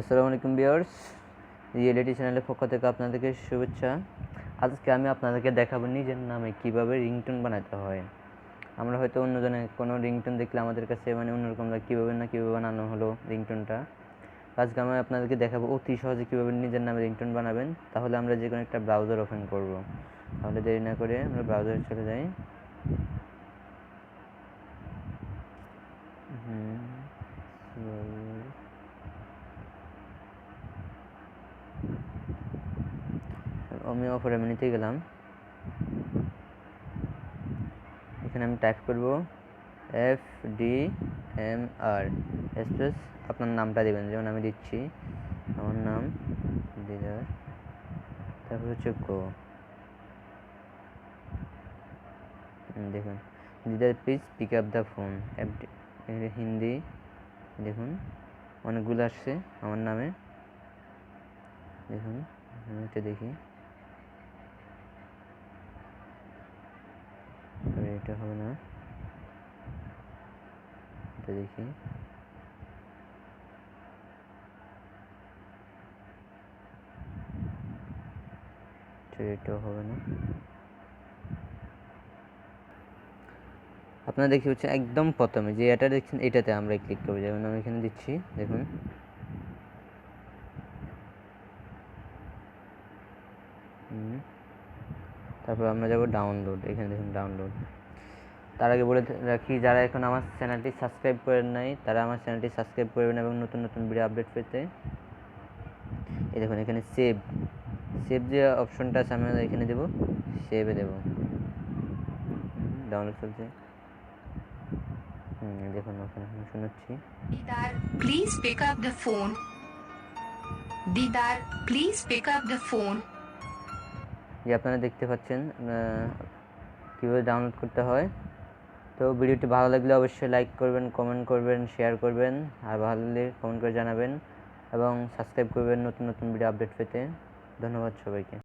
আসসালামু আলাইকুম বিয়ার্স রিয়েলিটি চ্যানেলের পক্ষ থেকে আপনাদেরকে শুভেচ্ছা। আজকে আমি আপনাদেরকে দেখাবো নিজের নামে কীভাবে রিংটোন বানাতে হয়। আমরা হয়তো অন্যজনের কোনো রিংটোন দেখলে আমাদের কাছে মানে অন্যরকম লাগে, কীভাবে না কীভাবে বানানো হলো রিংটোনটা। আজকে আমি আপনাদেরকে দেখাবো অতি সহজে কীভাবে নিজের নামে রিংটোন বানাবেন। তাহলে আমরা যে কোনো একটা ব্রাউজার ওপেন করব। তাহলে দেরি না করে আমরা ব্রাউজারে চলে যাই। আমি অফার এমনিতে গেলাম। এখানে আমি টাইপ করব F D M R space আপনার নামটা দেবেন, যেমন আমি দিচ্ছি, আমার নাম দিদার তারপর হচ্ছে গো দেখুন দিদার please pick up the phone Hindi, দেখুন, অনেকগুলো আসছে, আমার নামে। দেখুন আমি এটা দেখি এটা হবে না। এটা দেখি। এটাও হবে না। আপনারা দেখতে পাচ্ছেন একদম প্রথমে যে এটা দেখছেন, এটাতে আমরা ক্লিক করব। যেমন আমি এখানে দিচ্ছি, দেখুন। তারপর আমরা যাব ডাউনলোড এখানে দেখুন ডাউনলোড তার আগে বলে রাখি যারা এখন আমার চ্যানেলটি সাবস্ক্রাইব করেন নাই তারা আমার চ্যানেলটি সাবস্ক্রাইব করবেন এবং নতুন নতুন ভিডিও আপডেট পেতে। এই দেখুন এখানে সেভ সেভ যে অপশনটা আছে আমরা এখানে দেবো। সেভে দেবো। ডাউনলোড চলছে। হুম দেখুন ওখানে শোনাচ্ছি। please pick up the phone. Didar, please pick up the phone. যে আপনারা দেখতে পাচ্ছেন কীভাবে ডাউনলোড করতে হয়। তো ভিডিওটি ভালো লাগলে অবশ্যই লাইক করবেন কমেন্ট করবেন শেয়ার করবেন, আর ভালো লাগলে কমেন্ট করে জানাবেন এবং সাবস্ক্রাইব করবেন নতুন নতুন ভিডিও আপডেট পেতে। ধন্যবাদ সবাইকে।